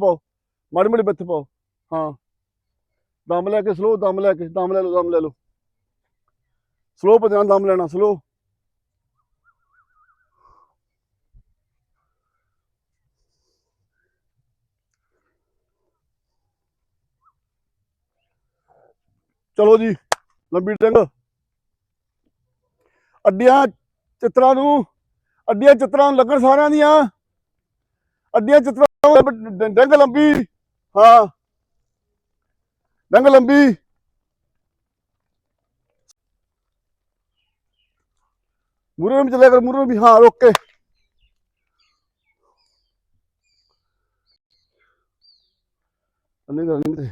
ਪਾਓ, ਮਾੜੀ ਮਾੜੀ ਬਿੱਥ ਪਾਓ। ਹਾਂ। ਦਮ ਲੈ ਕੇ ਸਲੋ ਦਮ ਲੈ ਕੇ, ਦਮ ਲੈ ਲਓ, ਦਮ ਲੈ ਲਓ। ਸਲੋ ਭਜਣਾ ਦਮ ਲੈਣਾ ਸਲੋ ਚਲੋ ਜੀ, ਲੰਬੀ ਡੰਗ ਅੱਡੀਆਂ ਚਿੱਤਰਾਂ ਨੂੰ, ਅੱਡੀਆਂ ਚਿੱਤਰਾਂ ਨੂੰ ਲੱਗਣ ਸਾਰਿਆਂ ਦੀਆਂ। ਅੱਡੀਆਂ ਚਿੱਤਰਾਂ ਡੰਗ ਲੰਬੀ। ਹਾਂ। ਡੰਗ ਲੰਬੀ। ਮੂਰੇ ਨੂੰ ਚੱਲਿਆ ਕਰ ਮੂਰੇ ਵੀ। ਹਾਂ ਰੋਕ ਕੇ ਨਹੀਂ ਨਹੀਂ ਤੇ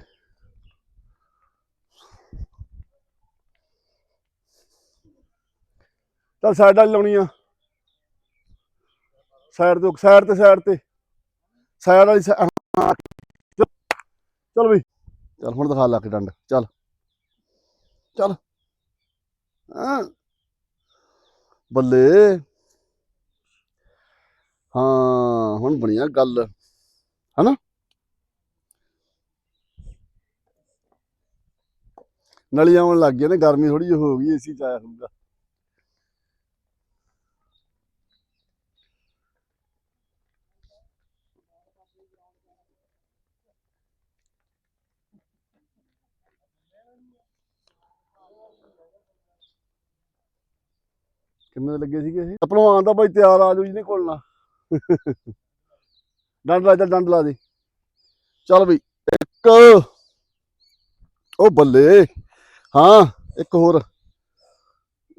ਚੱਲ ਸਾਈਡ ਵਾਲੀ ਲਾਉਣੀ ਆ। ਸਾਈਡ ਤੋਂ ਸਾਈਡ ਤੇ ਸਾਈਡ ਤੇ। ਸਾਈਡ ਵਾਲੀ side- ਚੱਲ- ਬਈ। ਚੱਲ, ਹੁਣ ਦਿਖਾ ਲਾ ਕੇ ਡੰਡ। ਚੱਲ। ਚੱਲ। ਬੱਲੇ। ਹਾਂ, ਹੁਣ ਬਣਿਆ ਗੱਲ। ਹਨਾ? ਨਲੀ ਆਉਣ ਲੱਗ ਗਿਆ ਨੇ, ਗਰਮੀ ਥੋੜੀ ਜਿਹੀ ਹੋ ਗਈ, ਏਸੀ ਚ ਆਇਆ ਹੋਊਗਾ। ਕਿੰਨੇ ਦੇ ਲੱਗੇ ਸੀਗੇ ਇਹ? ਭਲਵਾਨ ਦਾ ਬਾਈ ਤਿਆਰ ਆ ਜਾਓ ਜਿਹਨੇ ਕੋਲ ਨਾ। ਡੰਡ ਲਾ ਚੱਲ ਡੰਡ ਲਾ ਦੇ। ਚੱਲ ਬਈ, ਇੱਕ। ਉਹ ਬੱਲੇ। ਹਾਂ, ਇੱਕ ਹੋਰ।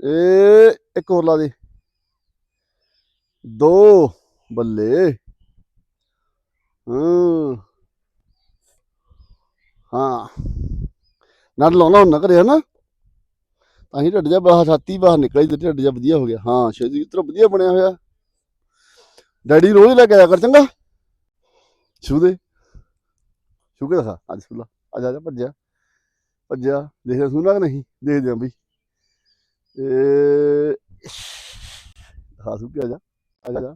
ਏ ਇੱਕ ਹੋਰ ਲਾ ਦੇ। ਦੋ। ਬੱਲੇ। ਹਾਂ। ਹਾਂ। ਨੜ ਲਾਉਣਾ ਹੁਣ ਨਾ ਹਨਾ? ਤਾਂ ਹੀ ਢੱਡ ਜਾ ਬਾਹਰ ਛਾਤੀ ਬਾਹਰ ਨਿਕਲੀ ਤੇ ਢੱਡ ਜਾ ਵਧੀਆ ਹੋ ਗਿਆ। ਹਾਂ ਸ਼ੇਦੀ ਤਰ੍ਹਾਂ ਵਧੀਆ ਬਣਿਆ ਹੋਇਆ। ਡੈਡੀ ਰੋਜ਼ ਲੈ ਕੇ ਆਇਆ ਕਰ, ਚੰਗਾ? ਛੂ ਦੇ ਦਿਖਾ। ਅੱਜ ਸੁਲਾ। ਆ ਜਾ ਜਾ ਭੱਜਿਆ। ਭੱਜਿਆ ਦੇਖਿਆ ਸੁਣਾ ਕਿ ਨਹੀਂ? ਦੇਖਦੇ ਆਂ ਬਈ। ਏ ਦਿਖਾ ਸੁ ਆ ਜਾ। ਆ ਜਾ।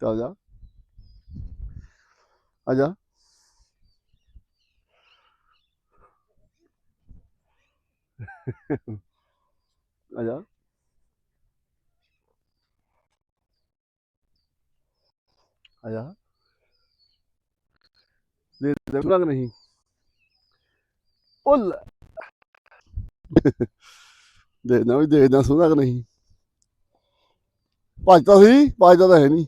ਚੱਲ ਜਾ। ਆ ਜਾ। ਆ ਜਾ ਆ ਜਾ ਦੇ ਦੇ ਨਹੀਂ ਉਲ ਦੇਖਦਾ ਵੀ ਦੇਖਦਾ ਸੁਣਾ ਕਿ ਨਹੀਂ ਭੱਜਦਾ ਸੀ ਭੱਜਦਾ ਤਾਂ ਹੈ ਨਹੀਂ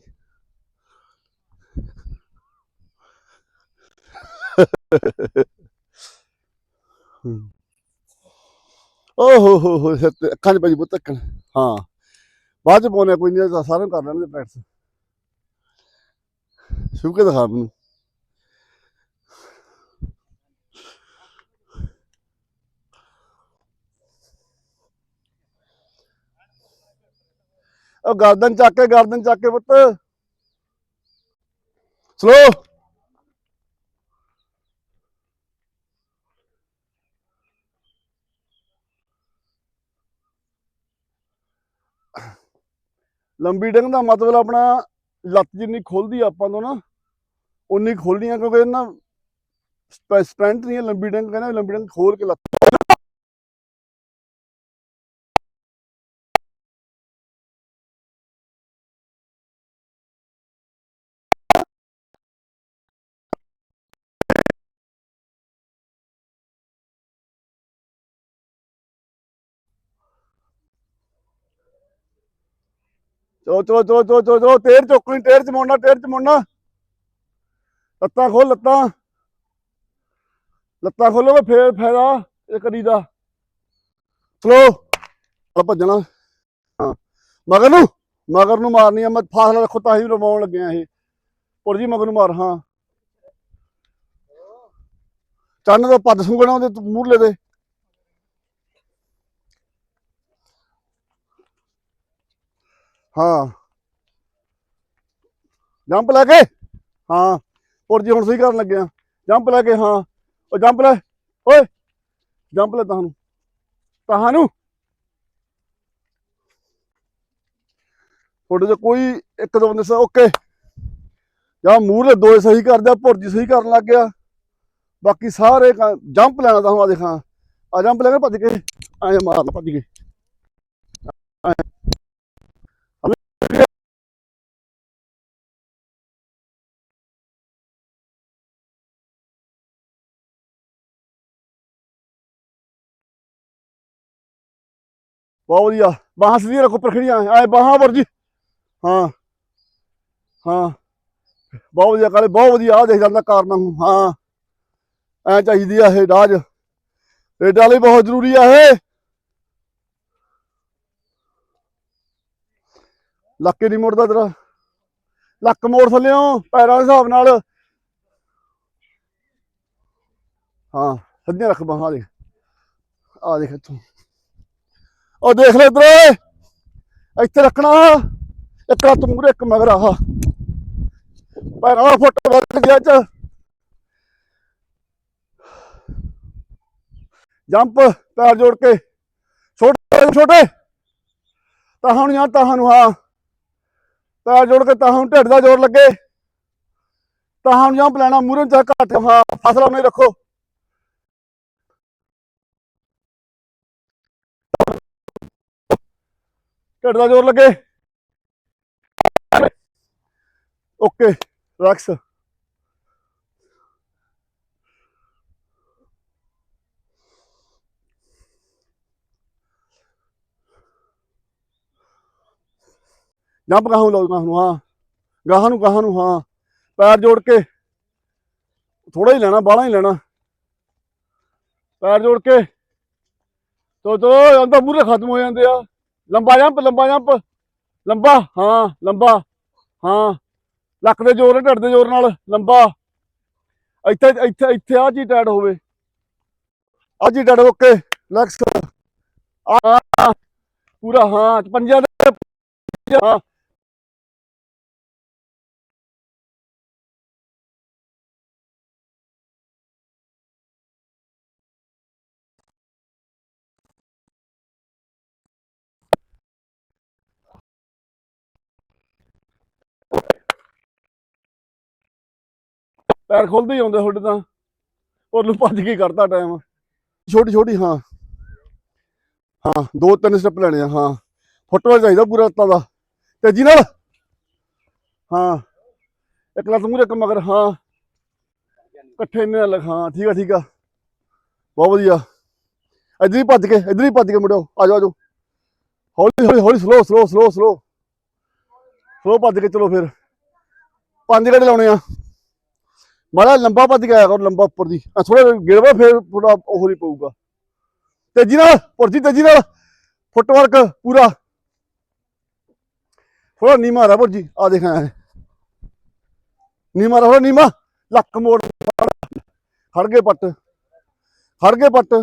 ਹਮ। ਓ ਹੋ ਹੋ ਹੋ ਸਿਰ ਤੇ ਅੱਖਾਂ 'ਚ ਪਈ ਬੁੱਤ ਅੱਖਾਂ ਹਾਂ, ਬਾਅਦ ਚ ਪਾਉਣੇ ਕੋਈ ਨਹੀਂ ਸਾਰਿਆਂ ਕਰ ਲੈਣਗੇ ਪ੍ਰੈਕਟਿਸ ਸ਼ੁਭ ਕੇ ਦਿਖਾ ਮੈਨੂੰ ਉਹ ਗਰਦਨ ਚੱਕ ਕੇ, ਗਰਦਨ ਚੱਕ ਕੇ ਪੁੱਤ। ਸਲੋ ਲੰਬੀ ਡੰਗ ਦਾ ਮਤਲਬ ਆਪਣਾ ਲੱਤ ਜਿੰਨੀ ਖੁੱਲਦੀ ਆਪਾਂ ਤੋਂ ਨਾ ਉਨੀ ਖੁੱਲਣੀ ਆ ਕਿਉਂਕਿ ਨਾ ਸਪ੍ਰਿੰਟ ਨਹੀਂ ਹੈ, ਲੰਬੀ ਡੰਗ ਕਹਿੰਦਾ ਲੰਬੀ ਡੰਗ ਖੋਲ ਕੇ ਲੱਤ ਚਲੋ ਚਲੋ ਚਲੋ ਚਲੋ ਚਲੋ ਚਲੋ ਟੇਰ ਚੁੱਕਣੀ ਟੇਰ ਚ ਮੋੜਨਾ ਟੇਰ ਚ ਮੋੜਨਾ। ਲੱਤਾਂ ਖੋਲ ਲੱਤਾਂ। ਲੱਤਾਂ ਖੋਲੋਗੇ ਫੇਰ ਫਾਇਦਾ ਇਹ ਕਰੀਦਾ ਸਲੋ ਆ ਭੱਜਣਾ। ਹਾਂ। ਮਗਰ ਨੂੰ ਮਗਰ ਨੂੰ ਮਾਰਨੀ ਆ, ਮੈਂ ਫਾਸਲਾ ਰੱਖੋ ਤਾਂ ਹੀ ਰਵਾਉਣ ਲੱਗਿਆ ਇਹ। ਪੁਰ ਜੀ, ਮਗਰ ਨੂੰ ਮਾਰ, ਹਾਂ। ਚੰਨ ਦਾ ਪੱਦ ਸੁੰਗਣਾ ਉਹਦੇ ਮੂਹਰਲੇ ਦੇ। ਹਾਂ। ਜੰਪ ਲੈ ਕੇ। ਹਾਂ। ਪੁਰਜੀ ਹੁਣ ਸਹੀ ਕਰਨ ਲੱਗਿਆ ਜੰਪ ਲੈ ਕੇ, ਹਾਂ। ਉਹ ਜੰਪ ਲੈ। ਓਏ। ਜੰਪ ਲੈ ਤੁਹਾਨੂੰ। ਤੁਹਾਨੂੰ। ਤੁਹਾਡੇ ਚ ਕੋਈ ਇੱਕ ਦੋ ਬੰਦੇ ਓਕੇ ਜਾਂ ਮੂਹਰੇ ਦੋਏ ਸਹੀ ਕਰਦਾ ਭੁਰਜੀ ਸਹੀ ਕਰਨ ਲੱਗ ਗਿਆ। ਬਾਕੀ ਸਾਰੇ ਜੰਪ ਲੈਣਾ ਤਾਂ ਹੁਣ ਆ ਦੇਖਾਂ ਆ ਜੰਪ ਲੈ ਕੇ ਭੱਜ ਕੇ। ਐਂ ਮਾਰ ਭੱਜ ਕੇ। ਬਹੁਤ ਵਧੀਆ। ਬਾਹਾਂ ਸਿੱਧੀਆਂ ਰੱਖੋ, ਪਰਖੜੀਆਂ। ਐ ਬਾਹਾਂ ਵਰਜੀ। ਹਾਂ। ਹਾਂ। ਬਹੁਤ ਵਧੀਆ ਕਾਲੇ, ਬਹੁਤ ਵਧੀਆ। ਆ ਦੇਖ ਜਾਂਦਾ ਕਾਰਨਾਂ ਨੂੰ। ਹਾਂ। ਐ ਚਾਹੀਦੀ ਆ ਇਹ ਡਾਜ। ਰੇਡਾਂ ਲਈ ਬਹੁਤ ਜ਼ਰੂਰੀ ਆ ਇਹ। ਲੱਕ ਹੀ ਨਹੀਂ ਮੁੜਦਾ ਤੇਰਾ। ਲੱਕ ਮੋੜ ਥੱਲਿਓ, ਪੈਰਾਂ ਦੇ ਹਿਸਾਬ ਨਾਲ। ਹਾਂ। ਸਿੱਧੀਆਂ ਰੱਖ ਬਾਹਾਂ ਦੇ ਆ ਦੇਖ ਇੱਥੋਂ। ਉਹ ਦੇਖ ਲੈ ਇਧਰ, ਇੱਥੇ ਰੱਖਣਾ। ਇੱਕ ਲੱਤ ਮੂਰੇ ਇੱਕ ਮਗਰ ਆਹ। ਪੈਰਾਂ ਦਾ ਫੁੱਟ ਵੱਧ ਗਿਆ ਚ ਜੰਪ, ਪੈਰ ਜੋੜ ਕੇ। ਛੋਟੇ ਛੋਟੇ। ਤਾਂ ਹੁਣ ਜਾਂ ਤਾਂ ਨੂੰ ਹਾਂ। ਪੈਰ ਜੋੜ ਕੇ ਤਾਂ ਹੁਣ ਢਿੱਡ ਦਾ ਜ਼ੋਰ ਲੱਗੇ। ਤਾਂ ਹੁਣ ਜੰਪ ਲੈਣਾ ਮੂਰੇ ਚ ਘੱਟ। ਹਾਂ, ਫਸਲਾ ਨਹੀਂ ਰੱਖੋ। ਢਿੱਡ ਦਾ ਜ਼ੋਰ ਲੱਗੇ। ਓਕੇ ਰਿਲੈਕਸ ਜੰਪ ਕਹਾਂ ਲਓ ਕਹਾਂ ਨੂੰ, ਹਾਂ। ਗਾਹਾਂ ਨੂੰ ਗਾਹਾਂ ਨੂੰ, ਹਾਂ। ਪੈਰ ਜੋੜ ਕੇ। ਥੋੜਾ ਹੀ ਲੈਣਾ, ਬਾਹਲਾ ਹੀ ਲੈਣਾ। ਪੈਰ ਜੋੜ ਕੇ। ਤੋ ਤੋ, ਅੰਦਰ ਮੂਰੇ ਖਤਮ ਹੋ ਜਾਂਦੇ ਆ। ਲੰਬਾ ਜੰਪ ਲੰਬਾ ਜੰਪ। ਲੰਬਾ, ਹਾਂ ਲੰਬਾ, ਹਾਂ। ਲੱਕ ਦੇ ਜ਼ੋਰ ਨਾਲ ਢਿੱਡ ਦੇ ਜ਼ੋਰ ਨਾਲ, ਲੰਬਾ। ਇੱਥੇ ਇੱਥੇ ਇੱਥੇ ਆ ਜੀ ਟੈਡ ਹੋਵੇ। ਆ ਜੀ ਟੈਡ, ਓਕੇ ਲੈਕਸ ਆ, ਪੂਰਾ, ਹਾਂ ਪੰਜਾਂ ਦੇ ਹਾਂ। ਪੈਰ ਖੁੱਲਦੇ ਹੀ ਆਉਂਦੇ ਤੁਹਾਡੇ ਤਾਂ। ਉਹ ਨੂੰ ਭੱਜ ਕੇ ਕਰਤਾ ਟਾਈਮ ਛੋਟੀ ਛੋਟੀ, ਹਾਂ। ਹਾਂ, ਦੋ ਤਿੰਨ ਸਟੈਪ ਲੈਣੇ ਆ, ਹਾਂ। ਫੁੱਟਬਾਲ ਚਾਹੀਦਾ ਪੂਰਾ ਲੱਤਾਂ ਦਾ। ਤੇਜ਼ੀ ਨਾਲ। ਹਾਂ। ਇੱਕ ਲੱਤ ਮੂਰੇ ਇੱਕ ਮਗਰ, ਹਾਂ। ਇਕੱਠੇ ਨੇ ਨਾਲ, ਹਾਂ, ਠੀਕ ਆ ਠੀਕ ਆ। ਬਹੁਤ ਵਧੀਆ। ਇੱਧਰ ਹੀ ਭੱਜ ਕੇ, ਇੱਧਰ ਹੀ ਭੱਜ ਕੇ ਮੁੜਿਓ। ਆ ਜਾਓ ਆ ਜਾਓ। ਹੌਲੀ ਹੌਲੀ ਹੌਲੀ slow slow slow slow slow ਭੱਜ ਕੇ ਚਲੋ ਫਿਰ। ਪੰਜ ਗੇੜੇ ਲਾਉਣੇ ਆ। ਮਾੜਾ ਲੰਬਾ ਭੱਜ ਗਿਆ ਕਰੋ ਲੰਬਾ ਉੱਪਰ ਦੀ। ਆ ਥੋੜਾ ਗਿਰਵਾ ਫਿਰ ਥੋੜਾ ਉਹ ਨਹੀਂ ਪਊਗਾ। ਤੇਜ਼ੀ ਨਾਲ ਪੁਰਜੀ ਤੇਜ਼ੀ ਨਾਲ। ਫੁੱਟਵਰਕ ਪੂਰਾ। ਥੋੜਾ ਨੀਮਾ ਰਾ ਪੁਰਜੀ ਆ ਦੇਖ ਨੀਮਾ ਰਾ ਨੀਮਾ। ਲੱਕ ਮੋੜ ਖੜ ਗਏ ਪੱਟ। ਖੜ ਗਏ ਪੱਟ।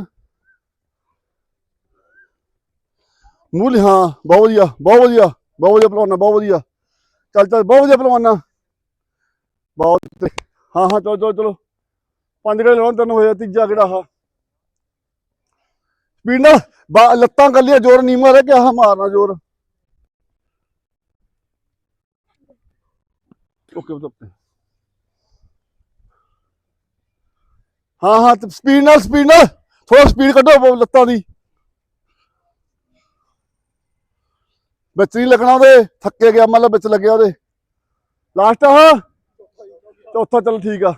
ਮੂਲ ਹਾਂ ਬਹੁਤ ਵਧੀਆ ਬਹੁਤ ਵਧੀਆ। ਬਹੁਤ ਵਧੀਆ ਪਲਵਾਨਾ ਬਹੁਤ ਵਧੀਆ। ਚੱਲ ਚੱਲ, ਬਹੁਤ ਵਧੀਆ ਪਲਵਾਨਾ ਬਹੁਤ ਹਾਂ ਹਾਂ, ਚਲੋ ਚਲੋ ਚਲੋ। ਪੰਜ ਗੇੜੇ ਲਾਉਣ ਤੈਨੂੰ ਹੋਇਆ, ਤੀਜਾ ਕਿਹੜਾ ਆਹ? ਸਪੀਡ ਨਾਲ ਲੱਤਾਂ ਗੱਲੀਆਂ ਜ਼ੋਰ ਨੀਮਾ ਰਹਿ ਕੇ ਆਹ ਮਾਰਨਾ ਜ਼ੋਰ। ਓਕੇ ਬਤਾ ਹਾਂ ਹਾਂ ਸਪੀਡ ਨਾਲ ਸਪੀਡ ਨਾਲ। ਥੋੜਾ ਸਪੀਡ ਕੱਢੋ ਲੱਤਾਂ ਦੀ। ਵਿੱਚ ਨਹੀਂ ਲੱਗਣਾ ਉਹਦੇ, ਥੱਕੇ ਗਿਆ, ਮਤਲਬ ਵਿੱਚ ਲੱਗਿਆ ਉਹਦੇ। ਲਾਸਟ ਆ। ਚੌਥਾ, ਚੱਲ ਠੀਕ ਆ।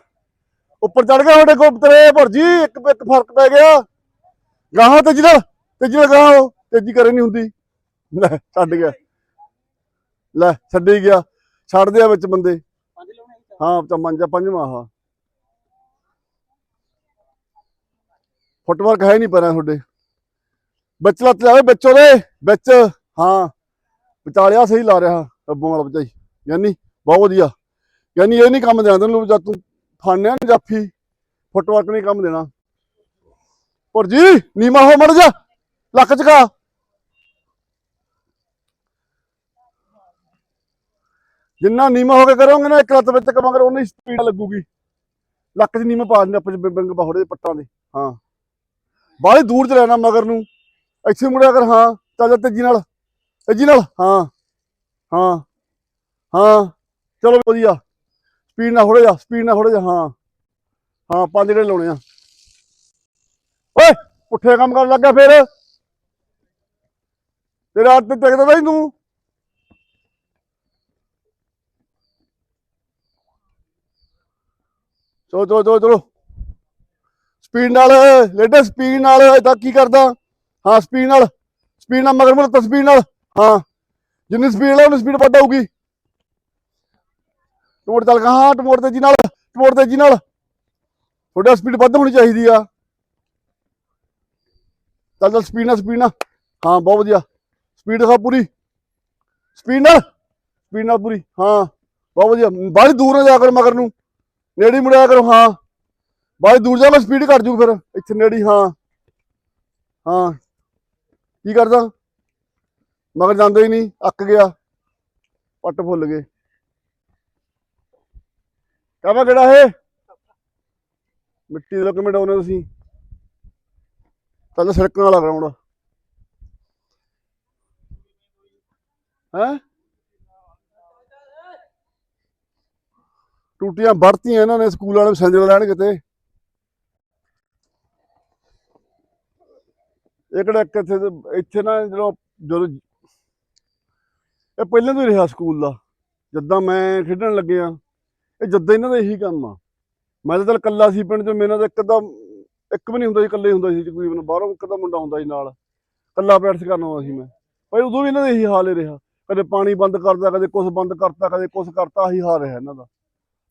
ਉੱਪਰ ਚੜ ਗਿਆ ਤੁਹਾਡੇ ਕੋਲ ਤੇਰੇ ਭੁਰਜੀ ਇੱਕ ਇੱਕ ਫ਼ਰਕ ਪੈ ਗਿਆ। ਗਾਹਾਂ ਤੇ ਜਿਹੜਾ ਤੇ ਜਿਹੜਾ ਗਾਹਾਂ ਉਹ, ਤੇਜ਼ੀ ਕਰੇ ਨਹੀਂ ਹੁੰਦੀ। ਲੈ, ਛੱਡ ਗਿਆ। ਲੈ, ਛੱਡੀ ਗਿਆ। ਛੱਡ ਦਿਆ ਵਿੱਚ ਬੰਦੇ। ਹਾਂ ਚਮੰਜਾ ਪੰਜਵਾਂ ਆਹ। ਫੁੱਟਵਰਕ ਹੈ ਨਹੀਂ ਪਰਾਂ ਤੁਹਾਡੇ। ਵਿੱਚ ਲੱਤ ਲਾਵੇ ਵਿੱਚ ਉਹਦੇ, ਵਿੱਚ। ਹਾਂ। ਵਿਚਾਲਿਆ ਸਹੀ ਲਾ ਰਿਹਾ, ਰੱਬੋਂ ਵਾਲਾ ਬਚਾਈ ਯਾਨੀ, ਬਹੁਤ ਵਧੀਆ। ਯਾਨੀ ਇਹ ਨਹੀਂ ਕੰਮ ਦੇਣਾ ਤੈਨੂੰ ਜਦ ਤੂੰ ਫਾਨਿਆ ਨਾ ਜਾਫੀ ਫੁੱਟਵਰਕ ਨਹੀਂ ਕੰਮ ਦੇਣਾ। ਪਰ ਜੀ ਨੀਮਾ ਹੋ ਮੜ ਜਾ, ਲੱਕ ਚਕਾ ਜਿੰਨਾ ਨੀਮਾ ਹੋ ਕੇ ਕਰੋਗੇ ਨਾ, ਇੱਕ ਲੱਤ ਵਿੱਚ ਕਮਾਂਗੇ ਉਨੀ ਸਪੀਡ ਲੱਗੂਗੀ। ਲੱਕ 'ਚ ਨੀਮਾ ਪਾ ਦਿੰਦੇ ਆਪਾਂ ਬਿੰਗ ਬਾਹੜੇ ਦੇ ਪੱਟਾਂ ਦੇ। ਹਾਂ। ਬਾਹਲੀ ਦੂਰ ਚ ਲੈਣਾ ਮਗਰ ਨੂੰ। ਇੱਥੇ ਮੁੜਿਆ ਕਰ, ਹਾਂ, ਚੱਲ ਤੇਜ਼ੀ ਨਾਲ। ਤੇਜ਼ੀ ਨਾਲ, ਹਾਂ। ਹਾਂ। ਹਾਂ। ਚਲੋ ਵਧੀਆ। ਸਪੀਡ ਨਾਲ ਥੋੜਾ ਜਾ ਸਪੀਡ ਨਾਲ ਥੋੜਾ ਜਿਹਾ, ਹਾਂ। ਹਾਂ, ਪੰਜ ਜਿਹੜੇ ਲਾਉਣੇ ਆ। ਓਏ, ਪੁੱਠੇ ਕੰਮ ਕਰਨ ਲੱਗਾ ਫੇਰ। ਤੇਰਾ ਹੱਥ ਤੇ ਟਿਕਦਾ ਨਹੀਂ ਤੂੰ। ਚਲੋ ਚਲੋ ਚਲੋ ਚਲੋ। ਸਪੀਡ ਨਾਲ ਲੇਡੇ ਸਪੀਡ ਨਾਲ ਇਦਾਂ ਕੀ ਕਰਦਾ? ਹਾਂ, ਸਪੀਡ ਨਾਲ ਸਪੀਡ ਨਾਲ ਮਗਰ ਮਗਰ ਸਪੀਡ ਨਾਲ। ਹਾਂ। ਜਿੰਨੀ ਸਪੀਡ ਹੈ ਉਨੀ ਸਪੀਡ ਵੱਧ ਆਊਗੀ। ਟਮੋਟ ਚੱਲ ਗਾ ਹਾਂ ਟਮੋਟ ਤੇਜ਼ੀ ਨਾਲ ਟਮੋਟ ਤੇਜ਼ੀ ਨਾਲ। ਤੁਹਾਡਾ ਸਪੀਡ ਵੱਧ ਹੋਣੀ ਚਾਹੀਦੀ ਆ। ਚੱਲ ਚੱਲ ਸਪੀਡ ਨਾਲ ਸਪੀਡ ਨਾਲ। ਹਾਂ, ਬਹੁਤ ਵਧੀਆ। ਸਪੀਡ ਦਿਖਾ ਪੂਰੀ। ਸਪੀਡ ਨਾਲ ਸਪੀਡ ਨਾਲ ਪੂਰੀ। ਹਾਂ, ਬਹੁਤ ਵਧੀਆ। ਬਾਹਲੀ ਦੂਰ ਨਾ ਜਾ ਕਰ ਮਗਰ ਨੂੰ। ਨੇੜੇ ਮੁੜਿਆ ਕਰੋ, ਹਾਂ। ਬਾਹਲੀ ਦੂਰ ਜਾ, ਮੈਂ ਸਪੀਡ ਘਟ ਜੂ ਫਿਰ। ਇੱਥੇ ਨੇੜੀ ਹਾਂ। ਹਾਂ। ਕੀ ਕਰਦਾ? ਮਗਰ ਜਾਂਦਾ ਹੀ ਨਹੀਂ। ਅੱਕ ਗਿਆ। ਪੱਟ ਫੁੱਲ ਗਏ। ਕਾਹਦਾ ਕਿਹੜਾ ਇਹ? ਮਿੱਟੀ ਦੇ ਲੋਕ ਕਿਵੇਂ ਤੁਸੀਂ। ਚੱਲ ਸੜਕਾਂ ਵਾਲਾ ਗਰਾਉਂਡ ਹੈ? ਟੂਟੀਆਂ ਵਰਤੀਆਂ ਇਹਨਾਂ ਨੇ ਸਕੂਲ ਵਾਲੇ ਸੈਂਜਲ ਲੈਣ ਕਿਤੇ। ਇਹ ਇੱਥੇ ਇੱਥੇ ਨਾ ਜਦੋਂ ਜਦੋਂ ਇਹ ਪਹਿਲਾਂ ਤੋਂ ਹੀ ਰਿਹਾ ਸਕੂਲ ਦਾ। ਜਦਾਂ ਮੈਂ ਖੇਡਣ ਲੱਗਿਆ। ਇਹ ਜਦਾਂ ਇਹਨਾਂ ਦਾ ਇਹੀ ਕੰਮ ਆ। ਮੈਂ ਤਾਂ ਚੱਲ ਕੱਲਾ ਸੀ ਪਿੰਡ ਚ, ਮੇਰਾ ਤਾਂ ਇੱਕ ਤਾਂ ਇੱਕ ਵੀ ਨਹੀਂ ਹੁੰਦਾ ਸੀ, ਇਕੱਲੇ ਹੁੰਦਾ ਸੀ ਤਕਰੀਬਨ। ਬਾਹਰੋਂ ਇੱਕ ਤਾਂ ਮੁੰਡਾ ਹੁੰਦਾ ਸੀ ਨਾਲ। ਕੱਲਾ ਪ੍ਰੈਕਟਿਸ ਕਰਨ ਆਉਂਦਾ ਸੀ ਮੈਂ। ਭਾਈ ਉਦੋਂ ਵੀ ਇਹਨਾਂ ਦਾ ਇਹੀ ਹਾਲ ਹੀ ਰਿਹਾ। ਕਦੇ ਪਾਣੀ ਬੰਦ ਕਰਦਾ, ਕਦੇ ਕੁਝ ਬੰਦ ਕਰਤਾ, ਕਦੇ ਕੁਝ ਕਰਤਾ, ਆਹੀ ਹਾਲ ਰਿਹਾ ਇਹਨਾਂ ਦਾ।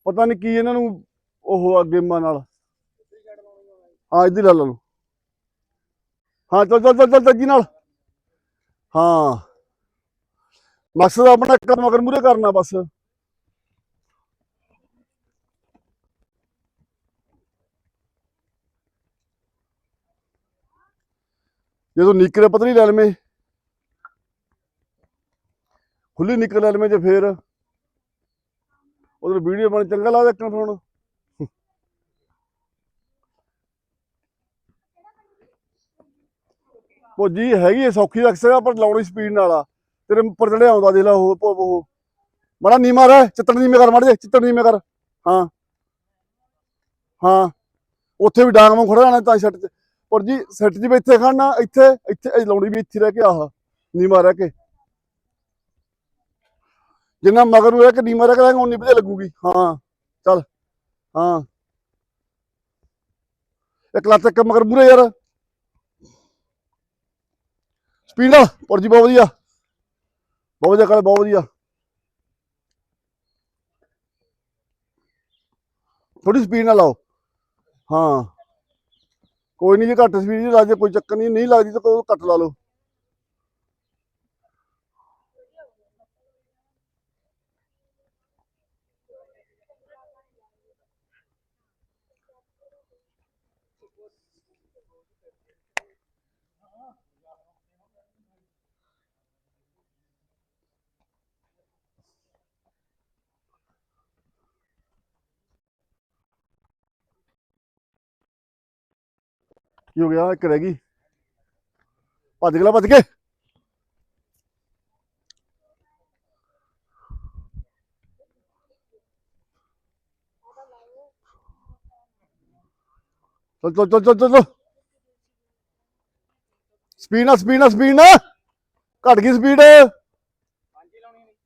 ਪਤਾ ਨਹੀਂ ਕੀ ਇਹਨਾਂ ਨੂੰ ਉਹ ਆ ਗੇਮਾਂ ਨਾਲ। ਹਾਂ, ਇੱਧਰ ਲਾ ਲਓ ਹਾਂ, ਚੱਲ ਚੱਲ ਚੱਲ ਚੱਲ ਤੇਜ਼ੀ ਨਾਲ। ਹਾਂ। ਮਕਸਦ ਆਪਣਾ ਇੱਕ ਮਗਰ ਮੂਰੇ ਕਰਨਾ ਬਸ। ਜਦੋਂ ਨਿਕਲੇ ਪਤਲੀ ਲੈ ਲਵੇਂ। ਖੁੱਲੀ ਨਿਕਲ ਲੈ ਲਵੇਂ ਜੇ ਫੇਰ। ਉਧਰ ਵੀਡੀਓ ਬਣ, ਚੰਗਾ ਲੱਗਦਾ ਇੱਕ ਨੂੰ ਭੋਜੀ, ਹੈਗੀ ਹੈ ਸੌਖੀ ਰੱਖ ਸਕਦਾ ਪਰ ਲਾਉਣੀ ਸਪੀਡ ਨਾਲ ਆ। ਤੇਰੇ ਉੱਪਰ ਚੜਿਆ ਆਉਂਦਾ ਦੇ ਲਾ ਉਹ ਭੋ- ਉਹ। ਬੜਾ ਨੀਮਾ ਰਹਿ, ਚਿੱਤੜ ਨੀਮੇ ਕਰ, ਮੜ ਜੇ ਚਿੱਤੜ ਨੀਮੇ ਕਰ। ਹਾਂ। ਹਾਂ। ਉੱਥੇ ਵੀ ਡਾਂਗ ਵਾਂਗ ਖੜਾ ਰਹਿਣਾ ਤਾਂ ਸੱਟ ਪਰ ਜੀ ਸੱਟ ਜੀ ਵੀ ਇੱਥੇ ਖੜਨਾ ਇੱਥੇ ਇੱਥੇ ਲਾਉਣੀ ਵੀ ਇੱਥੇ ਰਹਿ ਕੇ ਆਹ ਨੀਮਾ ਰਹਿ ਕੇ। ਜਿੰਨਾ ਮਗਰ ਨੂੰ ਰਹਿ ਨੀਮਾ ਰਹਿ ਕੇ ਰਹੇਗਾ ਉਨੀ ਵਧੀਆ ਲੱਗੂਗੀ। ਹਾਂ, ਚੱਲ, ਹਾਂ। ਇੱਕ ਲੱਤ, ਇੱਕ ਮਗਰ ਮੂਰੇ ਯਾਰ। ਸਪੀਡ ਆ ਪਰ ਜੀ ਬਹੁਤ ਵਧੀਆ। ਬਹੁਤ ਵਧੀਆ ਕਾਲੇ ਬਹੁਤ ਵਧੀਆ। ਥੋੜੀ ਸਪੀਡ ਨਾਲ ਲਾਓ। ਹਾਂ। ਕੋਈ ਨਹੀਂ ਜੀ ਘੱਟ ਸਪੀਡ ਜੀ ਲੱਗ ਜੇ, ਕੋਈ ਚੱਕਰ ਨਹੀਂ ਨਹੀਂ ਲੱਗਦੀ ਤਾਂ ਕੋਈ ਘੱਟ ਲਾ ਲਓ। ਕੀ ਹੋ ਗਿਆ? ਇੱਕ ਰਹਿ ਗਈ। ਭੱਜ ਗਿਆ ਭੱਜ ਕੇ। ਚੱਲ ਚੱਲ ਚੱਲ ਚੱਲ ਚੱਲ ਸਪੀਡ ਨਾਲ ਸਪੀਡ ਨਾਲ ਸਪੀਡ ਨਾ ਘਟ ਗਈ ਸਪੀਡ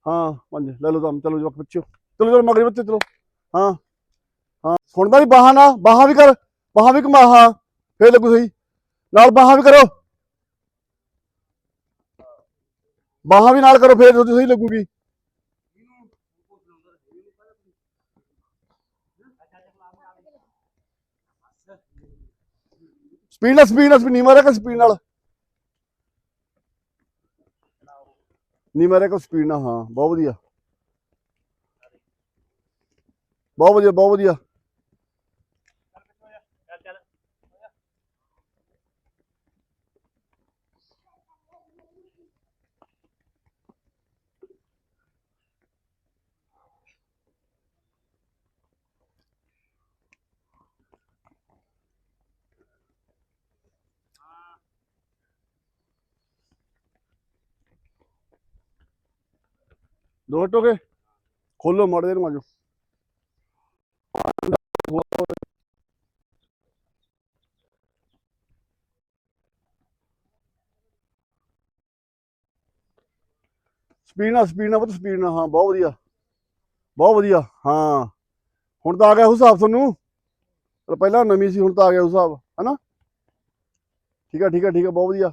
ਹਾਂ, ਪੰਜ, ਲੈ ਲਓ ਤੁਮ ਚਲੋ ਜਵਾਕ ਬੱਚਿਓ ਚਲੋ ਚਲੋ, ਮਗਰੇ ਬੱਚੇ ਚਲੋ। ਹਾਂ ਹਾਂ। ਸੁਣਦਾ ਨਹੀਂ ਬਾਹਾਂ ਨਾ ਬਾਹਾਂ ਵੀ ਕਰ, ਬਾਹਾਂ ਵੀ ਘੁਮਾ, ਹਾਂ। ਫੇਰ ਲੱਗੂ ਸਹੀ। ਨਾਲ ਬਾਹਾਂ ਵੀ ਕਰੋ। ਬਾਹਾਂ ਵੀ ਨਾਲ ਕਰੋ, ਫੇਰ ਤੁਹਾਡੀ ਸਹੀ ਲੱਗੂਗੀ। ਸਪੀਡ ਨਾਲ ਸਪੀਡ ਨਾਲ ਨੀ ਮਾਰਿਆ ਕਰ ਸਪੀਡ ਨਾਲ। ਨੀ ਮਾਰਿਆ ਕਰ ਸਪੀਡ ਨਾਲ, ਹਾਂ, ਬਹੁਤ ਵਧੀਆ। ਬਹੁਤ ਵਧੀਆ ਬਹੁਤ ਵਧੀਆ। ਦੋ ਟੋਕੇ ਖੋਲੋ ਮੜ ਦੇ ਨੂੰ ਆਜੋ ਸਪੀਡ ਨਾਲ ਸਪੀਡ ਨਾਲ ਬਹੁਤ ਸਪੀਡ ਨਾਲ। ਹਾਂ, ਬਹੁਤ ਵਧੀਆ। ਬਹੁਤ ਵਧੀਆ। ਹਾਂ। ਹੁਣ ਤਾਂ ਆ ਗਿਆ ਉਹ ਹਿਸਾਬ ਤੁਹਾਨੂੰ। ਪਹਿਲਾਂ ਨਵੀਂ ਸੀ, ਹੁਣ ਤਾਂ ਆ ਗਿਆ ਉਹ ਹਿਸਾਬ ਹੈਨਾ? ਠੀਕ ਆ ਠੀਕ ਆ ਠੀਕ ਆ, ਬਹੁਤ ਵਧੀਆ।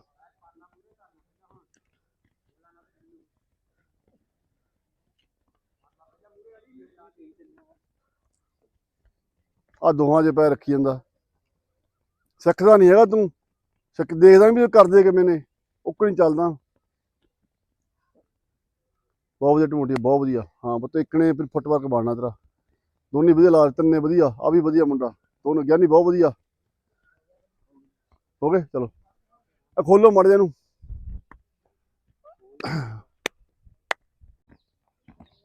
ਆ ਦੋਹਾਂ 'ਚ ਪੈਰ ਰੱਖੀ ਜਾਂਦਾ। ਸਿੱਖਦਾ ਨਹੀਂ ਹੈਗਾ ਤੂੰ। ਸਿੱਖ, ਦੇਖਦਾ ਵੀ ਕਰਦੇ ਕਿਵੇਂ ਨੇ। ਉੱਕੜ ਚੱਲਦਾ। ਬਹੁਤ ਵਧੀਆ ਟਮੋਟੀ ਬਹੁਤ ਵਧੀਆ। ਹਾਂ ਪੁੱਤ, ਇੱਕ ਨੇ ਫਿਰ ਫੁੱਟਵਰਕ ਬਣਨਾ ਤੇਰਾ। ਦੋਨੇ ਵਧੀਆ ਲਾ ਤਿੰਨੇ ਵਧੀਆ। ਆ ਵੀ ਵਧੀਆ ਮੁੰਡਾ। ਦੋਨੋਂ ਗਿਆਨੀ ਬਹੁਤ ਵਧੀਆ। ਹੋ ਗਏ, ਚਲੋ। ਆ ਖੋਲੋ ਮੜ ਨੂੰ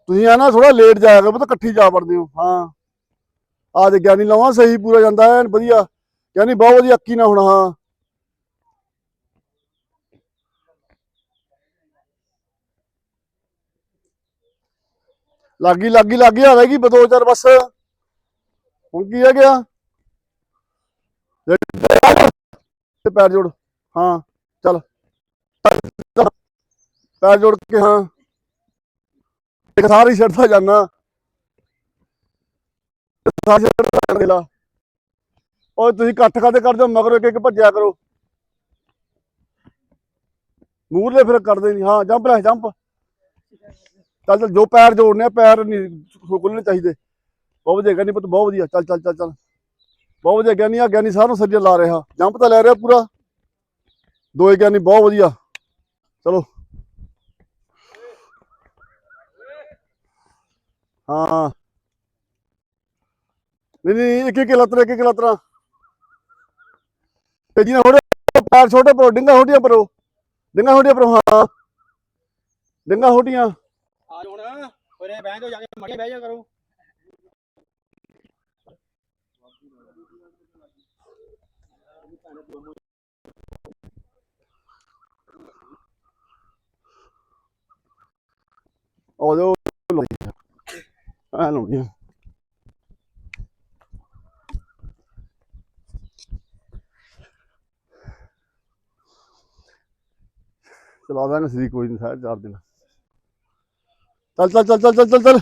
ਤੁਸੀਂ ਆ ਨਾ ਥੋੜਾ ਲੇਟ ਜਾਇਆ ਕਰੋ ਪੁੱਤ, ਇਕੱਠੀ ਜਾ ਵੜਦੇ ਹੋ। ਹਾਂ। ਆ ਦੇ ਗਿਆਨੀ ਲਾਵਾਂ ਸਹੀ ਪੂਰਾ ਜਾਂਦਾ, ਐਨ ਵਧੀਆ। ਗਿਆਨੀ ਬਹੁਤ ਵਧੀਆ ਅੱਕੀ ਨਾ ਹੁਣ, ਹਾਂ। ਲੱਗੀ ਲੱਗੀ ਲੱਗੀ ਆ ਰਹੇਗੀ ਦੋ ਚਾਰ ਬਸ। ਹੁਣ ਕੀ ਹੈ ਗਿਆ? ਤੇ ਪੈਰ ਜੋੜ, ਹਾਂ, ਚੱਲ। ਪੈਰ ਜੋੜ ਕੇ, ਹਾਂ। ਇੱਕ ਸਾਰੀ ਛੱਡਦਾ ਜਾਨਾ ਸਾਰੀ ਛੱਡਦਾ ਓਏ ਤੁਸੀਂ ਇਕੱਠ ਕਰਦੇ ਕਰਦੇ ਹੋ, ਇੱਕ ਇੱਕ ਭੱਜਿਆ ਕਰੋ। ਮੂਰਲੇ ਫਿਰ ਕਰਦੇ ਨਹੀਂ। ਹਾਂ ਜੰਪ ਲੈ ਜੰਪ। ਚੱਲ ਚੱਲ ਜੋ ਪੈਰ ਜੋੜਨੇ ਆ ਪੈਰ ਨਹੀਂ ਖੁੱਲਣੇ ਚਾਹੀਦੇ। ਬਹੁਤ ਵਧੀਆ ਗਿਆਨੀ ਪੁੱਤ ਬਹੁਤ ਵਧੀਆ। ਚੱਲ ਚੱਲ ਚੱਲ ਚੱਲ। ਬਹੁਤ ਵਧੀਆ ਗਿਆਨੀ ਆ ਗਿਆਨੀ ਸਾਰਿਆਂ ਨੂੰ ਸੱਜੇ ਲਾ ਰਿਹਾ। ਜੰਪ ਤਾਂ ਲੈ ਰਿਹਾ ਪੂਰਾ। ਦੋਏ ਗਿਆਨੀ ਬਹੁਤ ਵਧੀਆ। ਚਲੋ। ਹਾਂ। ਨਹੀਂ ਨਹੀਂ ਇੱਕ ਇੱਕ ਲੱਤਰਾ ਇੱਕ ਇੱਕ ਲੱਤਰਾ ਤੇ ਜੀ ਹੋੜੇ ਪੈਰ ਛੋਟੇ ਪਰੋ ਡਿੰਗਾ ਹੋਡੀਆਂ ਪਰੋ ਡਿੰਗਾ ਹੋਡੀਆਂ ਪਰੋ ਹਾਂ। ਡਿੰਗਾ ਹੋਡੀਆਂ ਆ ਹੁਣ ਉਰੇ ਬਹਿ ਜਾ ਕੇ ਮੜੀ ਬਹਿ ਜਾ ਕਰੋ। ਉਹ ਲਾਉਣੀ ਆ ਲਾਉਣੀ ਆ ਚਲਾ ਦਾਂਗੇ ਸਰੀ ਕੋਈ ਨਹੀਂ ਸਾਰੇ ਚਾਰ ਦਿਨ। ਚੱਲ ਚੱਲ ਚੱਲ ਚੱਲ ਚੱਲ ਚੱਲ ਚੱਲ।